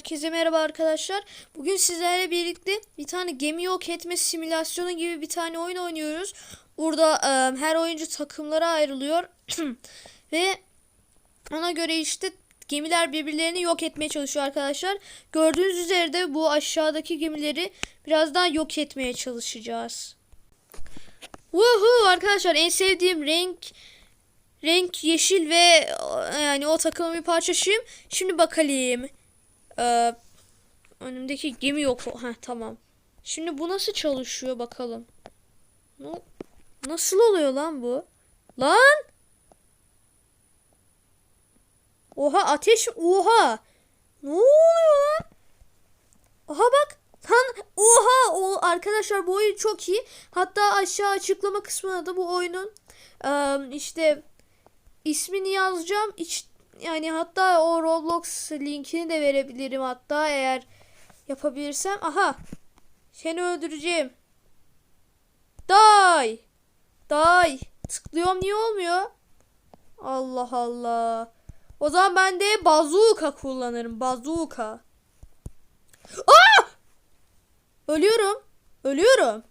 Herkese merhaba arkadaşlar. Bugün sizlerle birlikte bir tane gemi yok etme simülasyonu gibi bir tane oyun oynuyoruz. Burada e, her oyuncu takımlara ayrılıyor ve ona göre işte gemiler birbirlerini yok etmeye çalışıyor arkadaşlar. Gördüğünüz üzere de bu aşağıdaki gemileri birazdan yok etmeye çalışacağız. Woohoo arkadaşlar en sevdiğim renk renk yeşil ve e, yani o takımın bir parçasıyım. Şimdi bakalım. Ee, önümdeki gemi yok. Ha tamam. Şimdi bu nasıl çalışıyor bakalım. No, nasıl oluyor lan bu? Lan! Oha ateş oha. Ne oluyor lan? Oha bak. Lan oha o arkadaşlar bu oyun çok iyi. Hatta aşağı açıklama kısmına da bu oyunun eee, işte ismini yazacağım. İç, yani hatta o Roblox linkini de verebilirim hatta eğer yapabilirsem. Aha. Seni öldüreceğim. Die. Die. Tıklıyorum niye olmuyor? Allah Allah. O zaman ben de bazooka kullanırım. Bazooka. Aa! Ölüyorum. Ölüyorum.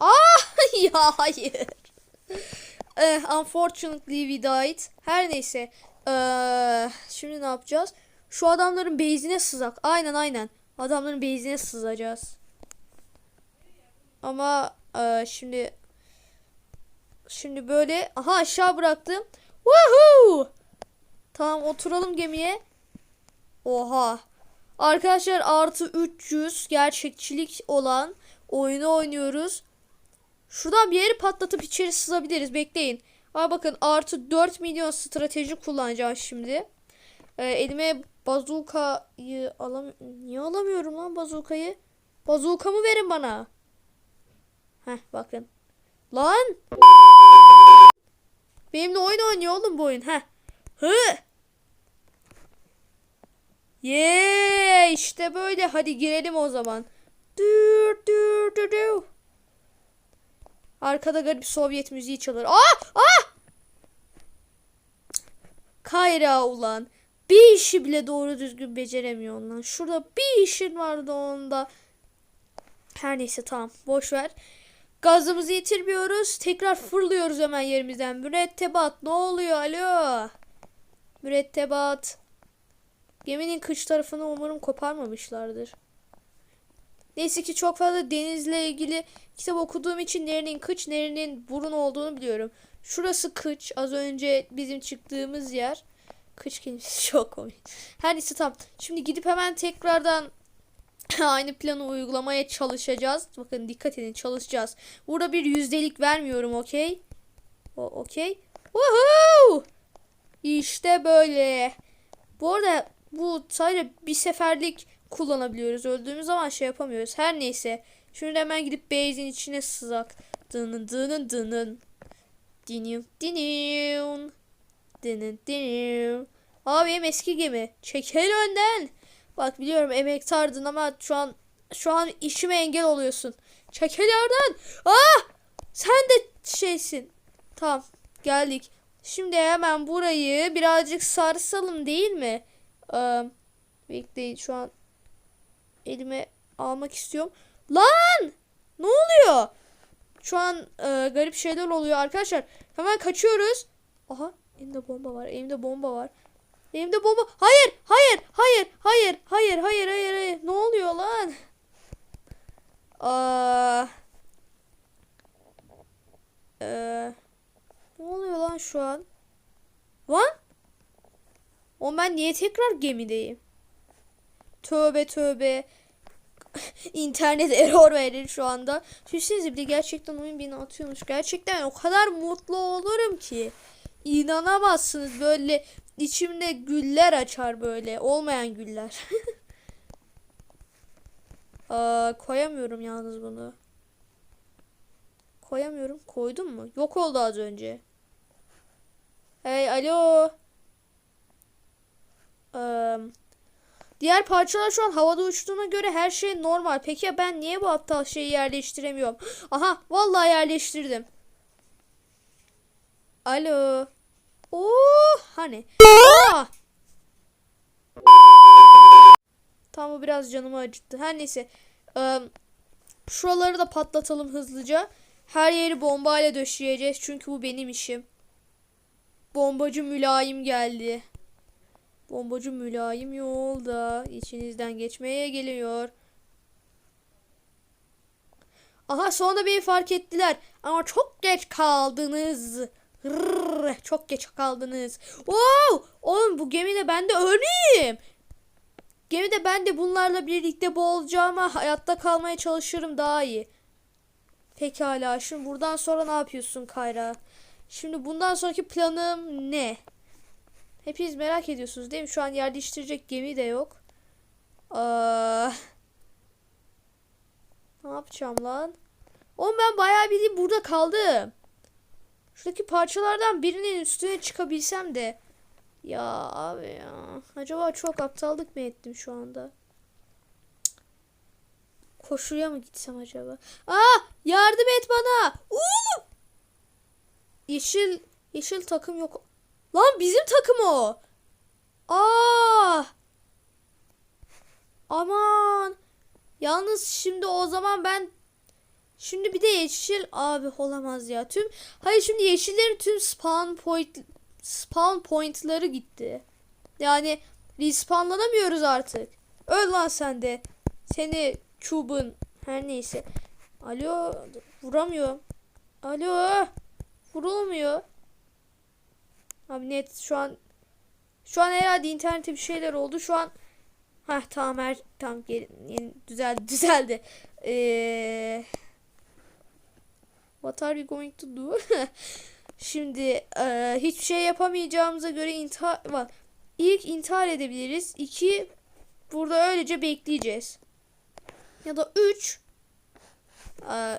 Aa! ya hayır. Eh, unfortunately we died. Her neyse. Ee, şimdi ne yapacağız? Şu adamların base'ine sızak. Aynen aynen. Adamların base'ine sızacağız. Ama e, şimdi şimdi böyle aha aşağı bıraktım. Woohoo! Tamam oturalım gemiye. Oha. Arkadaşlar artı 300 gerçekçilik olan oyunu oynuyoruz. Şuradan bir yeri patlatıp içeri sızabiliriz. Bekleyin. Aa bakın artı 4 milyon strateji kullanacağım şimdi. Ee, elime bazukayı alam niye alamıyorum lan bazukayı? Bazukamı verin bana. Heh bakın. Lan! Benimle oyun oynuyor oğlum bu oyun. Heh. Hı! Yeah, işte böyle. Hadi girelim o zaman. Dur dur dur dur. Arkada garip Sovyet müziği çalır. Aa! Aa! Kayra ulan. Bir işi bile doğru düzgün beceremiyor lan. Şurada bir işin vardı onda. Her neyse tamam. Boş ver. Gazımızı yitirmiyoruz. Tekrar fırlıyoruz hemen yerimizden. Mürettebat ne oluyor? Alo. Mürettebat. Geminin kıç tarafını umarım koparmamışlardır. Neyse ki çok fazla denizle ilgili kitap okuduğum için nerinin kıç, nerinin burun olduğunu biliyorum. Şurası kıç. Az önce bizim çıktığımız yer. Kıç kelimesi çok komik. Her neyse tamam. Şimdi gidip hemen tekrardan aynı planı uygulamaya çalışacağız. Bakın dikkat edin çalışacağız. Burada bir yüzdelik vermiyorum okey. Okey. Woohoo! İşte böyle. Bu arada bu sadece bir seferlik kullanabiliyoruz. Öldüğümüz zaman şey yapamıyoruz. Her neyse. Şimdi hemen gidip base'in içine sızak. Dının dının dının. Dinyum dinyum. Dının dinyum. Abi benim eski gemi. Çekil önden. Bak biliyorum emektardın ama şu an şu an işime engel oluyorsun. Çekil oradan. Ah! Sen de şeysin. Tamam geldik. Şimdi hemen burayı birazcık sarsalım değil mi? Ee, bekleyin şu an elime almak istiyorum. Lan! Ne oluyor? Şu an e, garip şeyler oluyor arkadaşlar. Hemen kaçıyoruz. Aha elimde bomba var. Elimde bomba var. Elimde bomba. Hayır, hayır, hayır, hayır, hayır, hayır, hayır, hayır. Ne oluyor lan? Aa. Ee, ne oluyor lan şu an? Lan? O ben niye tekrar gemideyim? Tövbe tövbe. İnternet error verir şu anda. Düşünsenize bir de gerçekten oyun beni atıyormuş. Gerçekten o kadar mutlu olurum ki. İnanamazsınız böyle içimde güller açar böyle. Olmayan güller. Aa, koyamıyorum yalnız bunu. Koyamıyorum. Koydum mu? Yok oldu az önce. Hey alo. Diğer parçalar şu an havada uçtuğuna göre her şey normal. Peki ya ben niye bu aptal şeyi yerleştiremiyorum? Aha vallahi yerleştirdim. Alo. Oo hani. Aa! Tam o biraz canımı acıttı. Her neyse. Eee, şuraları da patlatalım hızlıca. Her yeri bombayla döşeyeceğiz. Çünkü bu benim işim. Bombacı mülayim geldi. Bombacı mülayim yolda. içinizden geçmeye geliyor. Aha sonra beni fark ettiler. Ama çok geç kaldınız. Rrrr, çok geç kaldınız. Oo! Oğlum bu gemide ben de ölmeyeyim. Gemide ben de bunlarla birlikte boğulacağıma hayatta kalmaya çalışırım daha iyi. Pekala. Şimdi buradan sonra ne yapıyorsun Kayra? Şimdi bundan sonraki planım ne? Hepiniz merak ediyorsunuz değil mi? Şu an yer değiştirecek gemi de yok. Aa, ne yapacağım lan? Oğlum ben bayağı bildiğin burada kaldım. Şuradaki parçalardan birinin üstüne çıkabilsem de. Ya abi ya. Acaba çok aptallık mı ettim şu anda? Koşuya mı gitsem acaba? Aa yardım et bana. Oğlum. Yeşil yeşil takım yok. Lan bizim takım o. Aa. Aman. Yalnız şimdi o zaman ben Şimdi bir de yeşil abi olamaz ya. Tüm hayır şimdi yeşillerin tüm spawn point spawn point'ları gitti. Yani respawnlanamıyoruz artık. Öl lan sen de. Seni çubun her neyse. Alo vuramıyor. Alo vurulmuyor. Abi net şu an şu an herhalde internette bir şeyler oldu. Şu an Heh tamam her tam düzeldi düzeldi. Eee What are we going to do? Şimdi eee, hiçbir şey yapamayacağımıza göre intihar var. İlk intihar edebiliriz. İki burada öylece bekleyeceğiz. Ya da üç eee,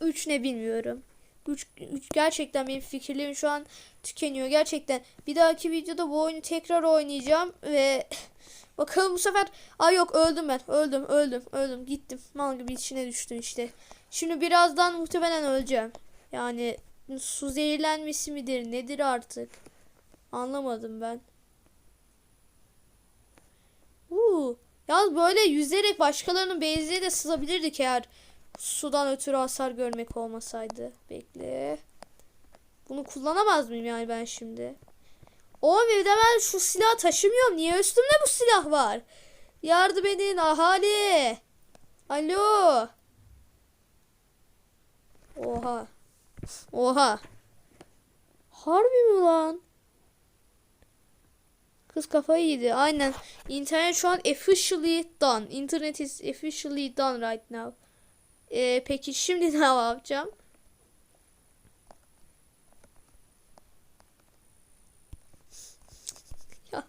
üç ne bilmiyorum. Üç, üç gerçekten benim fikirlerim şu an tükeniyor. Gerçekten bir dahaki videoda bu oyunu tekrar oynayacağım ve bakalım bu sefer ay yok öldüm ben öldüm öldüm öldüm gittim mal gibi içine düştüm işte. Şimdi birazdan muhtemelen öleceğim. Yani su zehirlenmesi midir nedir artık? Anlamadım ben. Uuu. Yalnız böyle yüzerek başkalarının benzeğe de sızabilirdik eğer sudan ötürü hasar görmek olmasaydı. Bekle. Bunu kullanamaz mıyım yani ben şimdi? Oğlum bir de ben şu silahı taşımıyorum. Niye üstümde bu silah var? Yardım edin ahali. Alo. Oha. Oha. Harbi mi lan? Kız kafayı yedi. Aynen. İnternet şu an officially done. Internet is officially done right now. Ee, peki şimdi ne yapacağım? Ya.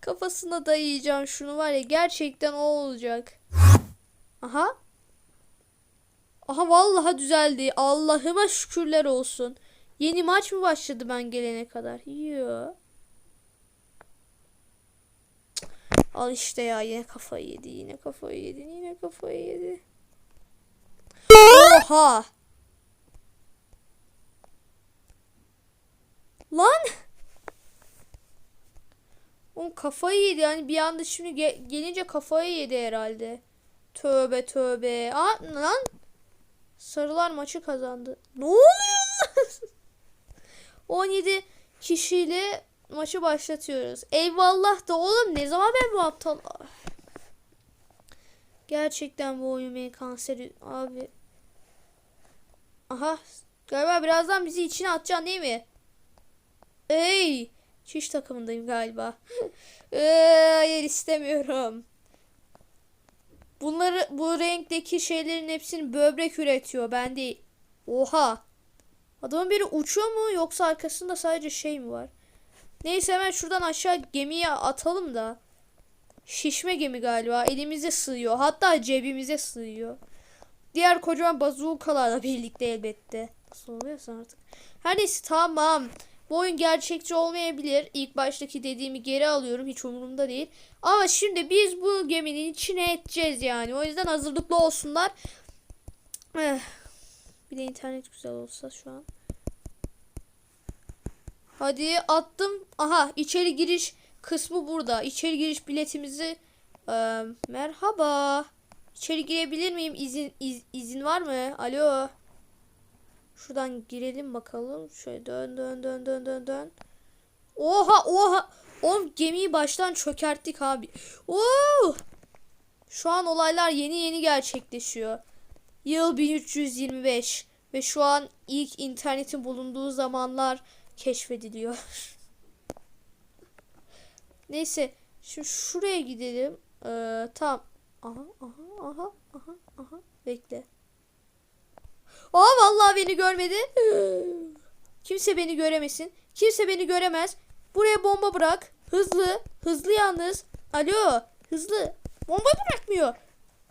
Kafasına dayayacağım şunu var ya gerçekten o olacak. Aha. Aha vallahi düzeldi. Allah'ıma şükürler olsun. Yeni maç mı başladı ben gelene kadar? Yo. Al işte ya yine kafayı yedi. Yine kafayı yedi. Yine kafayı yedi. Oha. Lan. Oğlum kafayı yedi. Yani bir anda şimdi ge- gelince kafayı yedi herhalde. Tövbe tövbe. Aa, lan. Sarılar maçı kazandı. Ne oluyor lan? 17 kişiyle maçı başlatıyoruz. Eyvallah da oğlum ne zaman ben bu aptal... Gerçekten bu oyun beni kanseri... Abi. Aha. Galiba birazdan bizi içine atacaksın değil mi? Ey. Çiş takımındayım galiba. Eee, hayır istemiyorum. Bunları bu renkteki şeylerin hepsini böbrek üretiyor. Ben değil. Oha. Adamın biri uçuyor mu yoksa arkasında sadece şey mi var? Neyse hemen şuradan aşağı gemiye atalım da. Şişme gemi galiba. Elimize sığıyor. Hatta cebimize sığıyor. Diğer kocaman bazukalarla birlikte elbette. Nasıl oluyorsa artık. Her neyse tamam. Bu oyun gerçekçi olmayabilir. İlk baştaki dediğimi geri alıyorum. Hiç umurumda değil. Ama şimdi biz bu geminin içine edeceğiz yani. O yüzden hazırlıklı olsunlar. Eh. Bir de internet güzel olsa şu an. Hadi attım. Aha içeri giriş kısmı burada. İçeri giriş biletimizi Ee, merhaba. İçeri girebilir miyim? İzin iz- izin var mı? Alo. Şuradan girelim bakalım. Şöyle dön dön dön dön dön dön. Oha oha. Oğlum gemiyi baştan çökerttik abi. Oo! Şu an olaylar yeni yeni gerçekleşiyor. Yıl 1325 ve şu an ilk internetin bulunduğu zamanlar keşfediliyor. Neyse, şimdi şuraya gidelim. Ee, tamam. Aha, aha, aha, aha, aha. Bekle. Aa vallahi beni görmedi. Kimse beni göremesin. Kimse beni göremez. Buraya bomba bırak. Hızlı. Hızlı yalnız. Alo. Hızlı. Bomba bırakmıyor.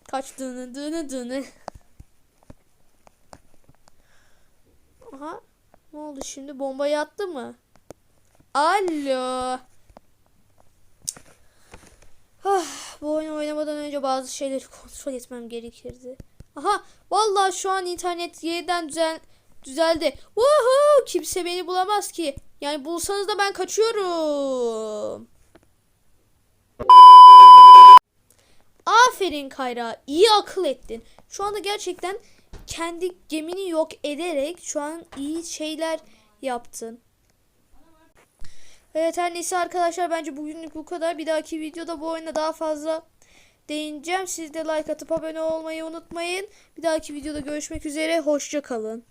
Kaçtığını dığını dığını. Aha. Ne oldu şimdi? Bombayı attı mı? Alo. Ah, bu oyunu oynamadan önce bazı şeyleri kontrol etmem gerekirdi. Aha. Vallahi şu an internet yeniden düzen düzeldi. Woohoo! Kimse beni bulamaz ki. Yani bulsanız da ben kaçıyorum. Aferin Kayra. iyi akıl ettin. Şu anda gerçekten kendi gemini yok ederek şu an iyi şeyler yaptın. Evet her neyse arkadaşlar bence bugünlük bu kadar. Bir dahaki videoda bu oyuna daha fazla değineceğim. Siz de like atıp abone olmayı unutmayın. Bir dahaki videoda görüşmek üzere. Hoşça kalın.